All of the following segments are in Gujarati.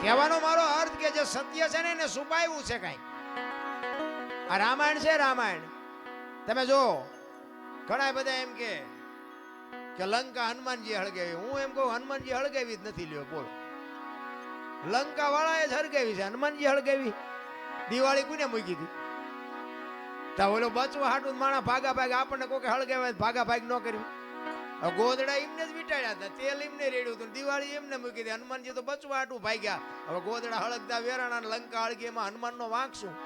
કહેવાનો મારો અર્થ કે જે સત્ય છે ને એને છુપાયું છે કઈ. આ રામાયણ છે રામાયણ. તમે જો ઘણા બધા એમ કે કે લંકા હનુમાનજી હળગાવી. હું એમ કહું, હનુમાનજી હળગાવી જ નથી લ્યો, બોલો. લંકા વાળાએ જ હળગાવી છે. હનુમાનજી હળગાવી. દિવાળી કોને મૂકી હતી? તો ઓલો બચવા હાટું માણા ભાગા ભાગ આપણને કોઈ હળગાવે ભાગા ભાગ ન કર્યું. ગોદડા એમને જ વીટાડ્યા હતા. તેલ એમને રેડ્યું હતું દિવાળી એમને મૂકી હતી હનુમાનજી તો બચવા આટું ભાગ્યા. હવે ગોદડા હળગતા, વેરાણા લંકા હળગી એમાં હનુમાનનો વાંક શું?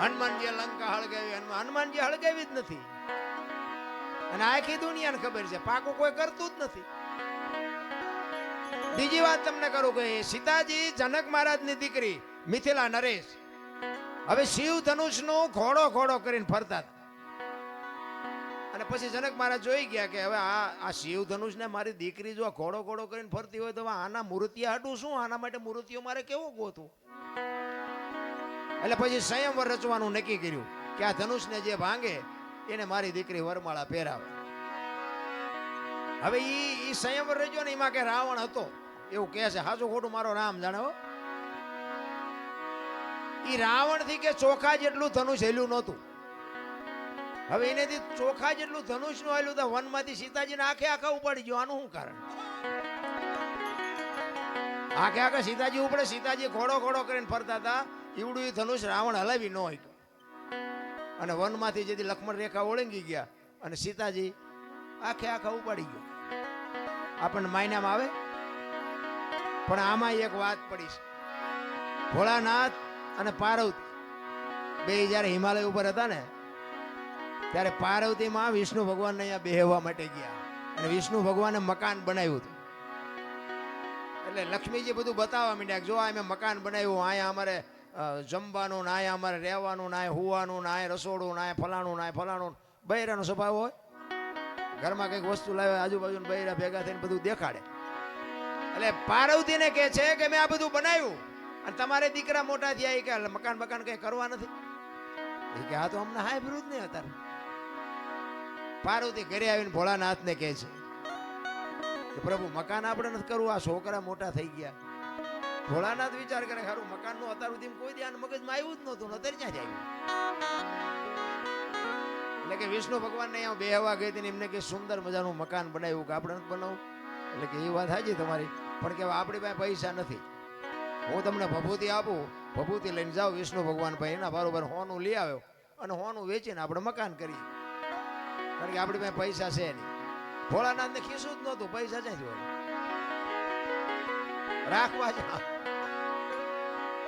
હનુમાનજી લંકા હળગાવી. હનુમાન હનુમાનજી હળગાવી જ નથી. અને આખી દુનિયાને ખબર છે. પાકું કોઈ કરતું જ નથી. બીજી વાત તમને કરું કે સીતાજી જનક મહારાજની દીકરી મિથિલા નરેશ. હવે શિવનું ઘોડો ઘોડો કરીને ફરતા હતા. અને પછી જનક મહારાજ જોઈ ગયા કે હવે આ આ શિવ ધનુષને મારી દીકરી જો ઘોડો ઘોડો કરીને ફરતી હોય તો આના મૂર્તિ હાટું શું? આના માટે મૂર્તિઓ મારે કેવો ગોતું એટલે પછી સંયમવર રચવાનું નક્કી કર્યું કે આ ધનુષને જે ભાંગે, એને મારી દીકરી વરમાળા પહેરાવે. હવે ઈ ઈ સંયમવર રચ્યો ને એમાં કે રાવણ હતો. એવું કહે છે, હાજુ ખોટું મારો રામ જાણે હો. ઈ રાવણથી કે ચોખા જેટલું ધનુષ હેલ્યું નહોતું. હવે એનેથી ચોખા જેટલું ધનુષનું આવેલું તો વનમાંથી સીતાજીને આખે આખા ઉપાડી આનું શું કારણ? આખે આખા સીતાજી ઉપડે, સીતાજી ઘોડો ઘોડો કરીને ફરતા હતા. ઈવડું ધનુષ રાવણ હલાવી ન હોય અને વનમાંથી જેથી લક્ષ્મણ રેખા ઓળંગી ગયા અને સીતાજી આખે આખા ઉપાડી ગયો. આપણને માયનામાં આવે? પણ આમાં એક વાત પડી છે. ભોળાનાથ અને પાર્વતી બે જ્યારે હિમાલય ઉપર હતા ને ત્યારે પાર્વતીમાં વિષ્ણુ ભગવાનને અહીંયા બેહવા માટે ગયા. અને વિષ્ણુ ભગવાને મકાન બનાવ્યું હતું. એટલે લક્ષ્મીજી બધું બતાવવા માંડ્યા જો આ મેં મકાન બનાવ્યું અહીંયા અમારે જમવાનું ને અહીંયા અમારે રહેવાનું ને હુવાનું ને રસોડું ને ફલાણું ને ફલાણું બૈરાનો સ્વભાવ હોય? ઘરમાં કંઈક વસ્તુ લાવે આજુબાજુ બૈરા ભેગા થઈને બધું દેખાડે. એટલે પાર્વતીને કહે છે કે મેં આ બધું બનાવ્યું. અને તમારે દીકરા મોટા થયા કે મકાન મકાન કઈ કરવા નથી? કે આ તો અમને હાય વિરુદ્ધ નહીં, અત્યારે. પાર્વતી ઘરે આવીને ભોળાનાથને કહે છે કે પ્રભુ, મકાન આપણે નથી કરવું, આ છોકરા મોટા થઈ ગયા. ભોળાનાથ વિચાર કરે ખરું મકાનનું અત્યાર સુધી કોઈ ધ્યાન મગજમાં આવ્યું જ નહોતું અત્યારે ક્યાં આવ્યું? એટલે કે વિષ્ણુ ભગવાન ને બે હવા ગઈ હતી એમને કે સુંદર મજાનું મકાન બનાવ્યું કે આપણે નથી બનાવવું? એટલે કે એ વાત સાચી તમારી. પણ કે આપણી પાસે પૈસા નથી. હું તમને ભભૂતિ આપું, ભભૂતિ લઈને જાઉં વિષ્ણુ ભગવાન ભાઈ એના બરોબર હોનું લઈ આવ્યો અને હોનું વેચીને આપણે મકાન કરીએ. કારણ કે આપણી પાસે પૈસા છે નહીં. ભોળાનાથને ખીસું જ નહોતું, પૈસા છે રાખવા જ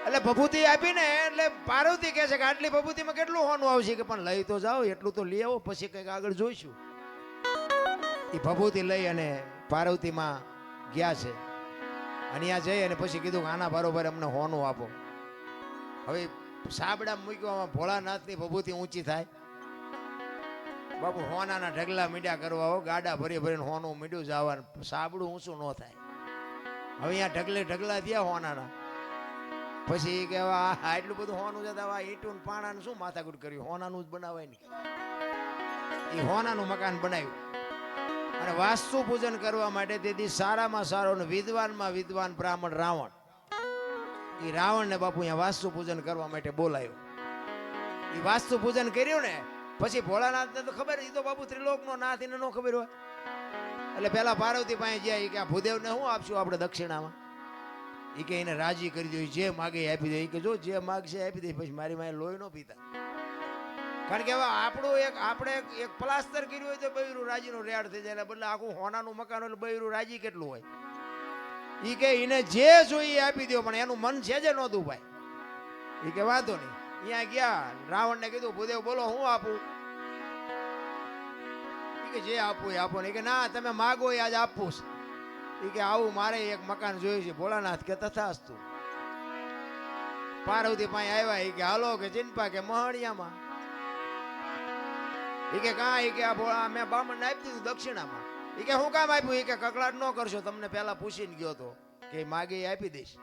એટલે ભભૂતિ આપીને, એટલે પાર્વતી કહે છે કે આટલી ભભૂતિમાં કેટલું હોનું આવશે? કે પણ લઈ તો જાઓ, એટલું તો લઈ આવો, પછી કંઈક આગળ જોઈશું. એ ભભૂતિ લઈ અને પાર્વતીમાં ગયા છે. અને ત્યાં જઈ અને પછી કીધું કે આના બરોબર અમને હોનું આપો. હવે સાબડા મૂક્યો ભોળાનાથની ભભૂતિ ઊંચી થાય. બાપુ, હોનાના ઢગલા મીડ્યા કરવા હો, ગાડા ભરી ભરીને હોનું મીડ્યું જવાનું સાબડું ઊંચું ન થાય. હવે અહીંયા ઢગલે ઢગલા થયા હોનાના. પછી એ કહેવા એટલું બધું હોનું જતા હવે આ ઈંટું પાણાનું શું માથાકૂટ કર્યું? હોનાનું જ બનાવાય નહીં એ હોનાનું મકાન બનાવ્યું. અને વાસ્તુ પૂજન કરવા માટે તેથી સારામાં સારો ને વિદ્વાનમાં વિદ્વાન બ્રાહ્મણ રાવણ. એ રાવણને બાપુ અહીંયા વાસ્તુ પૂજન કરવા માટે બોલાયો. એ વાસ્તુ પૂજન કર્યું ને પછી ભોળાનાથને તો ખબર એ તો બાબુ ત્રિલોકનો નાથ, એને ન ખબર હોય. એટલે પેલા પાર્વતી પાસે ઈ કે, આ ભૂદેવને શું આપશું આપણે દક્ષિણામાં? એ કે, એને રાજી કરી દો જે માગે આપી દે. એ કે, જો જે માગશે આપી દે, પછી મારી માએ લોહી ન પીતા. કારણ કે હવે આપણું એક, આપણે એક- પ્લાસ્ટર કર્યું હોય તો બૈરું રાજીનું રેડ થઈ જાય બદલે આખું હોનાનું મકાન એટલે બૈરું રાજી કેટલું હોય. એ કે, એને જે જોઈએ આપી દો, પણ એનું મન છે જે નહોતું ભાઈ. એ કે, વાંધો નહીં. અહીંયા ગયા, રાવણને કીધું, ભૂદેવ બોલો, હું આપું. કે જે આપવું એ આપો ને. કે ના, તમે માગો એ આજ આપવું છે. એ કે આવું, મારે એક મકાન જોયું છે, ભોળાનાથ કે તથાસ્તુ. પાર્વતી પાસે આવ્યા, એ કે હાલો, કે ચિંપા કે મહણિયામાં. એ કે કાં એ કે આ ભોળા, મેં બામણ આપી દીધું દક્ષિણામાં. એ કે હું કામ આપ્યું? એ કે કકડાટ ન કરશો, તમને પહેલા પૂછીને ગયો તો. કે માગે આપી દઈશ.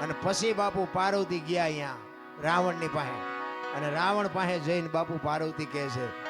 અને પછી બાપુ પાર્વતી ગયા અહીંયા, રાવણની પાસે. અને રાવણ પાસે જઈને બાપુ પાર્વતી કહે છે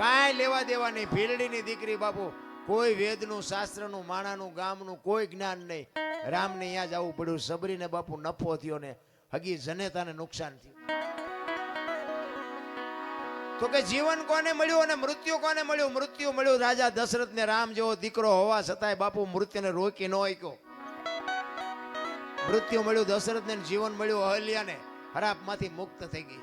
કાંઈ લેવા દેવા નહીં ભીલડીની દીકરી બાપુ, કોઈ વેદનું, શાસ્ત્રનું, માણાનું, ગામનું કોઈ જ્ઞાન નહીં. રામને અહીંયા જવું પડ્યું. સબરીને બાપુ નફો થયો ને હગી જનેતાને નુકસાન થયું. તો કે જીવન કોને મળ્યું અને મૃત્યુ કોને મળ્યું? મૃત્યુ મળ્યું રાજા દશરથને. રામ જેવો દીકરો હોવા છતાંય બાપુ મૃત્યુને રોકી ન આક્યો મૃત્યુ મળ્યું દશરથને ને જીવન મળ્યું અહલ્યાને. હરાપમાંથી મુક્ત થઈ ગઈ.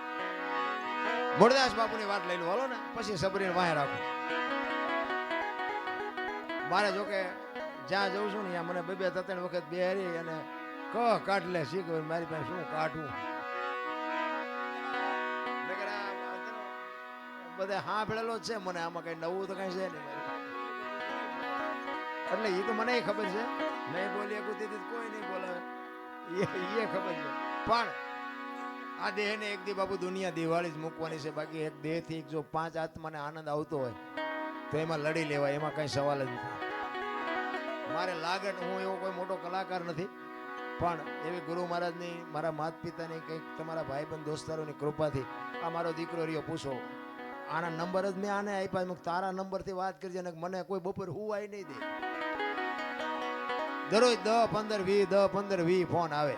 છે મૂળદાસ બાપુની વાત લઈ લો. હાલો ને, પછી સબરીને વાંહે રાખો. મારે જોકે જ્યાં જઉં છું ને, ત્યાં મને બે બે, ત્રણ વખત બેહારી અને ક કાઢ લે શીખ મારી પાસે શું કાઢવું? નકર હા ભેળેલો છે, મને આમાં કઈ નવું તો કઈ છે નહીં એટલે એ તો મને ખબર છે. નહીં બોલી શકું કોઈ નહીં બોલાવે. એ ખબર છે. પણ આ દેહને એક દી બાબુ દુનિયા દિવાળી જ મૂકવાની છે. બાકી એક દેહથી જો પાંચ આત્માને આનંદ આવતો હોય, તો એમાં લડી લેવાય, એમાં કઈ સવાલ જ નથી. મારે લાગે હું એવો કોઈ મોટો કલાકાર નથી, પણ એવી ગુરુ મહારાજની, મારા માત પિતાની કંઈક તમારા ભાઈબંધ દોસ્તારોની કૃપાથી આ મારો દીકરો રહ્યો. પૂછો, આના નંબર જ મેં આને આપ્યા? મેં તારા નંબરથી વાત કરજે ને મને કોઈ બપોર હુવાય નહીં દે. દરરોજ દસ પંદર વી દસ પંદર વી ફોન આવે.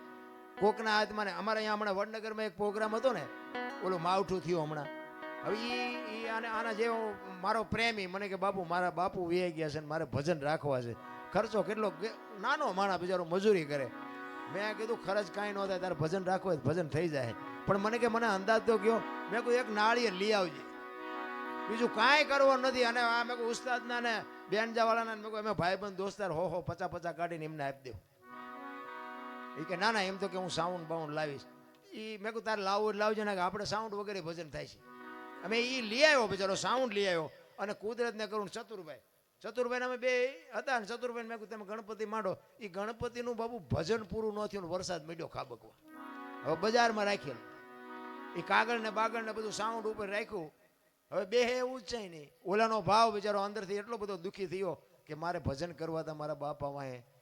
કોકના હાથમાં ને અમારે અહીંયા હમણાં વડનગરમાં એક પ્રોગ્રામ હતો ને, ઓલું માવઠું થયું હમણાં. હવે ઈ આને, આના જેવો મારો પ્રેમી, મને કે બાપુ, મારા બાપુ વ્યાઈ ગયા છે ને મારે ભજન રાખવા છે. ખર્ચો કેટલો નાનો માણા બિચારો મજૂરી કરે. મેં કીધું, ખર્ચ કાંઈ ન થાય, તારે ભજન રાખવું હોય ભજન થઈ જાય. પણ મને કે, મને અંદાજ તો ગયો મેં કહ્યું એક નાળીએ લઈ આવજે. બીજું કાંઈ કરવું નથી. અને આ મેં કહ્યું ઉસ્તાદના ને, બેનજાવાળાના મેં કહ્યું અમે ભાઈબંધ, દોસ્તાર, હો હો પચા પચા કાઢીને એમને આપી દઉં. એ કે, ના ના, એમ તો કે હું સાઉન્ડ બાઉન્ડ લાવીશ. એ મેં કહ્યું તારે લાવવું લાવજો ને કે આપણે સાઉન્ડ વગેરે ભજન થાય છે. અમે એ લઈ આવ્યો બિચારો સાઉન્ડ લઈ આવ્યો. અને કુદરતને કરું ચતુરભાઈ. ચતુરભાઈ અમે બે હતા ને ચતુરભાઈ મેં કહું તમે ગણપતિ માંડો. એ ગણપતિનું બાબુ ભજન પૂરું ન થયું વરસાદ મળ્યો ખાબકવા. હવે બજારમાં રાખેલું. એ કાગળ ને બાગળ ને બધું સાઉન્ડ ઉપર રાખ્યું. હવે બે એવું જ છે નહીં ઓલાનો ભાવ બિચારો અંદરથી એટલો બધો દુઃખી થયો કે મારે ભજન કરવા હતા મારા બાપા વાંહે.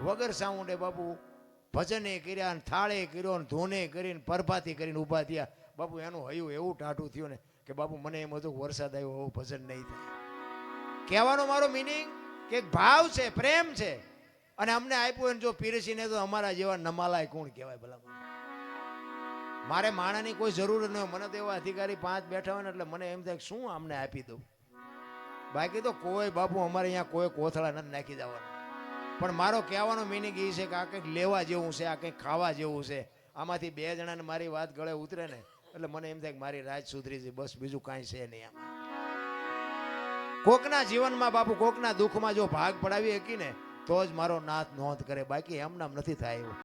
વગર સાઉન્ડે બાપુ ભજને કર્યા ને થાળે કર્યો ને ધોને કરીને પરભાતી કરીને ઊભા થયા. બાપુ એનું હયું એવું ટાટું થયું ને કે બાપુ મને એમ હતું વરસાદ આવ્યો, હવે ભજન નહીં થાય. કહેવાનો મારો મિનિંગ કે ભાવ છે, પ્રેમ છે. અને અમને આપ્યું હોય ને જો પીરસીને તો અમારા જેવા નમાલાય કોણ કહેવાય ભલા મારે માણાની કોઈ જરૂર ન મને તો એવા અધિકારી પાંચ બેઠા હોય ને એટલે મને એમ થાય શું આમને આપી દઉં? બાકી તો કોઈ બાપુ અમારે અહીંયા કોઈ કોથળા નથી નાખી જવાના પણ મારો કહેવાનો મિનિંગ એ છે કે આ કંઈક લેવા જેવું છે, આ કંઈક ખાવા જેવું છે. આમાંથી બે જણાને મારી વાત ગળે ઉતરે ને, એટલે મને એમ થાય કે મારી રાજ સુધરી છે બસ બીજું કાંઈ છે નહીં આમાં કોકના જીવનમાં બાપુ, કોકના દુઃખમાં જો ભાગ પડાવી શકી ને તો જ મારો નાથ નોંધ કરે. બાકી એમ નથી થાય એવું.